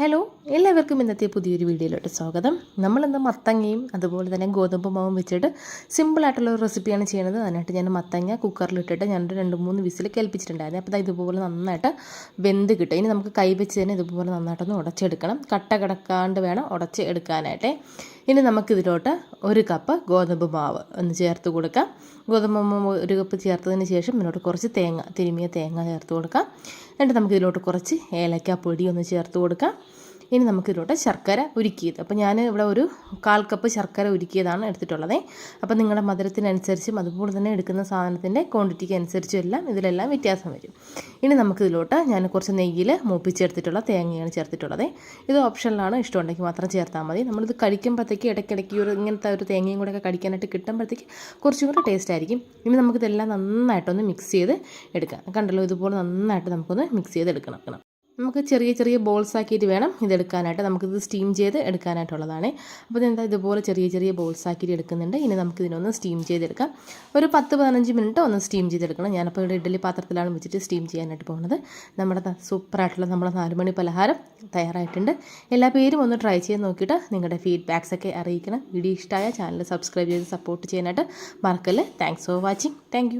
Hello എല്ലാവർക്കും ഇന്നത്തെ പുതിയൊരു വീഡിയോയിലോട്ട് സ്വാഗതം. നമ്മളിന്ന് മത്തങ്ങയും അതുപോലെ തന്നെ ഗോതമ്പ് മാവും വെച്ചിട്ട് സിമ്പിളായിട്ടുള്ള ഒരു റെസിപ്പിയാണ് ചെയ്യുന്നത്. അതിനായിട്ട് ഞാൻ മത്തങ്ങ കുക്കറിലിട്ടിട്ട് ഞാൻ രണ്ട് മൂന്ന് വിസിൽ കേൾപ്പിച്ചിട്ടുണ്ടായിരുന്നു. അപ്പോൾ ഇതുപോലെ നന്നായിട്ട് വെന്ത് കിട്ടും. ഇനി നമുക്ക് കൈ വെച്ച് തന്നെ ഇതുപോലെ നന്നായിട്ടൊന്ന് ഉടച്ചെടുക്കണം. കട്ട കിടക്കാണ്ട് വേണം ഉടച്ച് എടുക്കാനായിട്ട്. ഇനി നമുക്കിതിലോട്ട് ഒരു കപ്പ് ഗോതമ്പ് മാവ് ഒന്ന് ചേർത്ത് കൊടുക്കാം. ഗോതമ്പ് മാവ് ഒരു കപ്പ് ചേർത്തതിന് ശേഷം ഇതിലോട്ട് കുറച്ച് തേങ്ങ തിരുമിയ തേങ്ങ ചേർത്ത് കൊടുക്കാം. എന്നിട്ട് നമുക്കിതിലോട്ട് കുറച്ച് ഏലക്കാപ്പൊടി ഒന്ന് ചേർത്ത് കൊടുക്കാം. ഇനി നമുക്കിതിലോട്ട് ശർക്കര ഉരുക്കിയത്. അപ്പോൾ ഞാൻ ഇവിടെ ഒരു കാൽ കപ്പ് ശർക്കര ഉരുക്കിയതാണ് എടുത്തിട്ടുള്ളത്. അപ്പോൾ നിങ്ങളുടെ മധുരത്തിനനുസരിച്ചും അതുപോലെ തന്നെ എടുക്കുന്ന സാധനത്തിന്റെ ക്വാണ്ടിറ്റിക്ക് അനുസരിച്ചും എല്ലാം ഇതിലെല്ലാം വ്യത്യാസം വരും. ഇനി നമുക്കിതിലോട്ട് ഞാൻ കുറച്ച് നെയ്യിൽ മൂപ്പിച്ചെടുത്തിട്ടുള്ള തേങ്ങയാണ് ചേർത്തിട്ടുള്ളത്. ഇത് ഓപ്ഷനിലാണ്. ഇഷ്ടമുണ്ടെങ്കിൽ മാത്രം ചേർത്താൽ മതി. നമ്മളിത് കഴിക്കുമ്പോഴത്തേക്ക് ഇടയ്ക്കിടയ്ക്ക് ഒരു ഇങ്ങനത്തെ ഒരു തേങ്ങയും കൂടെ ഒക്കെ കടിക്കാനായിട്ട് കിട്ടുമ്പോഴത്തേക്ക് കുറച്ചും കൂടെ ടേസ്റ്റ് ആയിരിക്കും. ഇനി നമുക്കിതെല്ലാം നന്നായിട്ടൊന്ന് മിക്സ് ചെയ്ത് എടുക്കാം. കണ്ടല്ലോ ഇതുപോലെ നന്നായിട്ട് നമുക്കൊന്ന് മിക്സ് ചെയ്ത് എടുക്കണം നമുക്ക് ചെറിയ ചെറിയ ബോൾസ് ആക്കിയിട്ട് വേണം ഇതെടുക്കാനായിട്ട്. നമുക്കിത് സ്റ്റീം ചെയ്ത് എടുക്കാനായിട്ടുള്ളതാണ്. അപ്പോൾ എന്താ ഇതുപോലെ ചെറിയ ചെറിയ ബോൾസ് ആക്കിയിട്ട് എടുക്കുന്നുണ്ട്. ഇനി നമുക്ക് ഇതിനൊന്ന് സ്റ്റീം ചെയ്തെടുക്കാം. ഒരു പത്ത് പതിനഞ്ച് മിനിറ്റ് ഒന്ന് സ്റ്റീം ചെയ്തെടുക്കണം. ഞാനപ്പോൾ ഇവിടെ ഇഡ്ഡലി പാത്രത്തിലാണ് വെച്ചിട്ട് സ്റ്റീം ചെയ്യാനായിട്ട് പോകുന്നത് നമ്മുടെ സൂപ്പറായിട്ടുള്ള നമ്മുടെ നാലുമണി പലഹാരം തയ്യാറായിട്ടുണ്ട്. എല്ലാ പേരും ഒന്ന് ട്രൈ ചെയ്ത് നോക്കിയിട്ട് നിങ്ങളുടെ ഫീഡ്ബാക്സ് ഒക്കെ അറിയിക്കണം. വീഡിയോ ഇഷ്ടമായ ചാനൽ സബ്സ്ക്രൈബ് ചെയ്ത് സപ്പോർട്ട് ചെയ്യാനായിട്ട് മറക്കല്ലേ. Thanks for watching thank